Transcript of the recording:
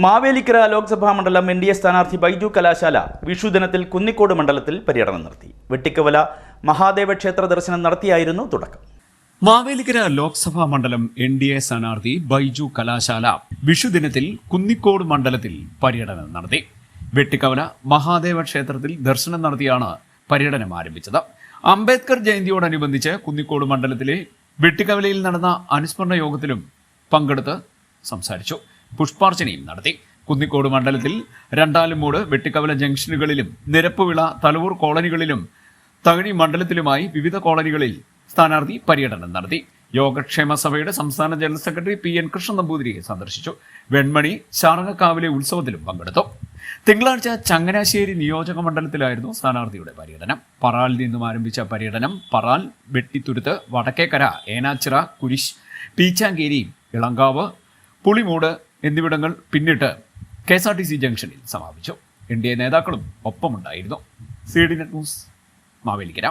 മാവേലിക്കര ലോക്സഭാ മണ്ഡലം N D A സ്ഥാനാർത്ഥി ബൈജു കലാശാല വിഷുദിനത്തിൽ കുന്നിക്കോട് മണ്ഡലത്തിൽ പര്യടനം നടത്തി. വെട്ടിക്കവല മഹാദേവ ക്ഷേത്ര ദർശനം നടത്തിയായിരുന്നു തുടക്കം. മാവേലിക്കര ലോക്സഭാ മണ്ഡലം എൻ ഡി എ സ്ഥാനാർത്ഥി ബൈജു കലാശാല വിഷുദിനത്തിൽ കുന്നിക്കോട് മണ്ഡലത്തിൽ പര്യടനം നടത്തി. വെട്ടിക്കവല മഹാദേവ ക്ഷേത്രത്തിൽ ദർശനം നടത്തിയാണ് പര്യടനം ആരംഭിച്ചത്. അംബേദ്കർ ജയന്തിയോടനുബന്ധിച്ച് കുന്നിക്കോട് മണ്ഡലത്തിലെ വെട്ടിക്കവലയിൽ നടന്ന അനുസ്മരണ യോഗത്തിലും പങ്കെടുത്ത് സംസാരിച്ചു. പുഷ്പാർച്ചനയും നടത്തി. കുന്നിക്കോട് മണ്ഡലത്തിൽ രണ്ടാലുമൂട് വെട്ടിക്കവല ജംഗ്ഷനുകളിലും നിരപ്പുവിള തലവൂർ കോളനികളിലും തകഴി മണ്ഡലത്തിലുമായി വിവിധ കോളനികളിൽ സ്ഥാനാർത്ഥി പര്യടനം നടത്തി. യോഗക്ഷേമ സഭയുടെ സംസ്ഥാന general secretary P N Krishnan നമ്പൂതിരിയെ സന്ദർശിച്ചു. വെൺമണി ചാണകക്കാവിലെ ഉത്സവത്തിലും പങ്കെടുത്തു. തിങ്കളാഴ്ച ചങ്ങനാശ്ശേരി നിയോജക മണ്ഡലത്തിലായിരുന്നു സ്ഥാനാർത്ഥിയുടെ പര്യടനം. പറാലിൽ നിന്നും ആരംഭിച്ച പര്യടനം പറാൽ വെട്ടിത്തുരുത്ത് വടക്കേക്കര ഏനാച്ചിറ കുരിശ് പീച്ചാങ്കേരി ഇളങ്കാവ് പുളിമൂട് എന്നിവിടങ്ങൾ പിന്നിട്ട് K S R T C ജംഗ്ഷനിൽ സമാപിച്ചു. എൻ ഡി എ നേതാക്കളും ഒപ്പമുണ്ടായിരുന്നു. C D net news Mavelikara.